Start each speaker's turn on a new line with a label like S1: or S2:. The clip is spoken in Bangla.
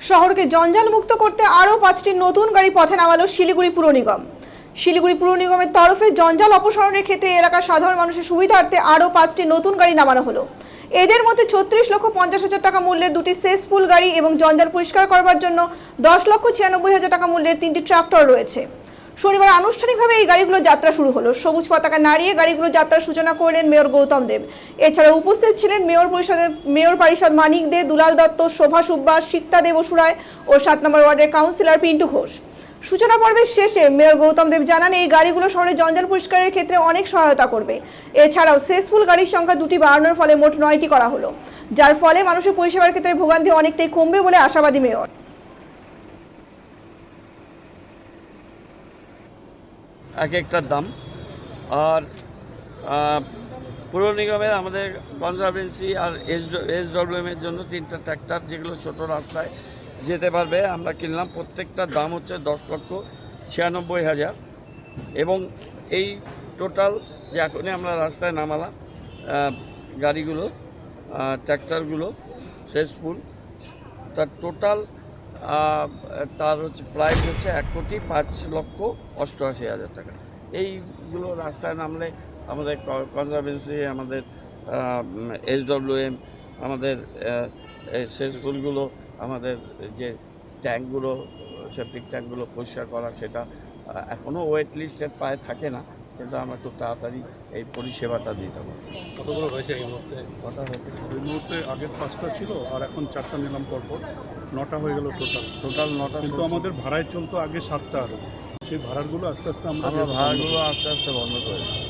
S1: শহরকে জঞ্জাল মুক্ত করতে আরও পাঁচটি নতুন গাড়ি পথে নামালো শিলিগুড়ি পুর নিগম। শিলিগুড়ি পুর নিগমের তরফে জঞ্জাল অপসারণের ক্ষেত্রে এলাকার সাধারণ মানুষের সুবিধার্থে আরও পাঁচটি নতুন গাড়ি নামানো হলো। এদের মধ্যে ছত্রিশ লক্ষ পঞ্চাশ হাজার টাকা মূল্যের দুটি সেসপুল গাড়ি এবং জঞ্জাল পরিষ্কার করবার জন্য দশ লক্ষ ছিয়ানব্বই হাজার টাকা মূল্যের তিনটি ট্রাক্টর রয়েছে। শনিবার আনুষ্ঠানিকভাবে এই গাড়িগুলো যাত্রা শুরু হলো। সবুজ পতাকা নাড়িয়ে গাড়িগুলো যাত্রার সূচনা করলেন মেয়র গৌতম দেব। এছাড়া উপস্থিত ছিলেন মেয়র পরিষদের মেয়র পরিষদ মানিক দে, দুলাল দত্ত, শোভা সুব্বা সিক্তা দেব ও সাত নম্বর ওয়ার্ডের কাউন্সিলর পিন্টু ঘোষ। সূচনা পর্বের শেষে মেয়র গৌতম দেব জানান, এই গাড়িগুলো শহরে জঞ্জাল পরিষ্কারের ক্ষেত্রে অনেক সহায়তা করবে। এছাড়াও সেসফুল গাড়ির সংখ্যা দুটি বাড়ানোর ফলে মোট নয়টি করা হলো। যার ফলে মানুষের পরিষেবার ক্ষেত্রে ভোগান্তি অনেকটাই কমবে বলে আশাবাদী মেয়র।
S2: এক একটার দাম। আর পুর নিগমের আমাদের কনজারভেন্সি আর এস এস এর জন্য তিনটা ট্র্যাক্টর, যেগুলো ছোট রাস্তায় যেতে পারবে, আমরা কিনলাম। প্রত্যেকটার দাম হচ্ছে দশ লক্ষ ছিয়ানব্বই হাজার। এবং এই টোটাল যে এখনই আমরা রাস্তায় নামালাম গাড়িগুলো ট্র্যাক্টরগুলো শেষফুল তার টোটাল তার হচ্ছে প্রাইস হচ্ছে এক কোটি পাঁচ লক্ষ অষ্টআশি হাজার টাকা। এইগুলো রাস্তায় নামলে আমাদের কনজারভেন্সি আমাদের এসডব্লিউএম আমাদের শেষফুলগুলো আমাদের যে ট্যাঙ্কগুলো সেপ্টিক ট্যাঙ্কগুলো পরিষ্কার করা, সেটা এখনও ওয়েট লিস্টের প্রায় থাকে না। কিন্তু আমরা খুব তাড়াতাড়ি এই পরিষেবাটা দিতে পারি
S3: কতগুলো হয়েছে এই মুহূর্তে?
S2: কটা হয়েছে?
S4: এই মুহূর্তে আগের পাঁচটা ছিল আর এখন চারটা নিলাম পরপর। নটা হয়ে গেল টোটাল
S2: টোটাল নটা
S4: কিন্তু আমাদের ভাড়ায় চলতো আগে সাতটা আরও সেই ভাড়াগুলো আস্তে আস্তে আমরা
S2: ভাড়াগুলো আস্তে আস্তে বন্ধ করে দিচ্ছি।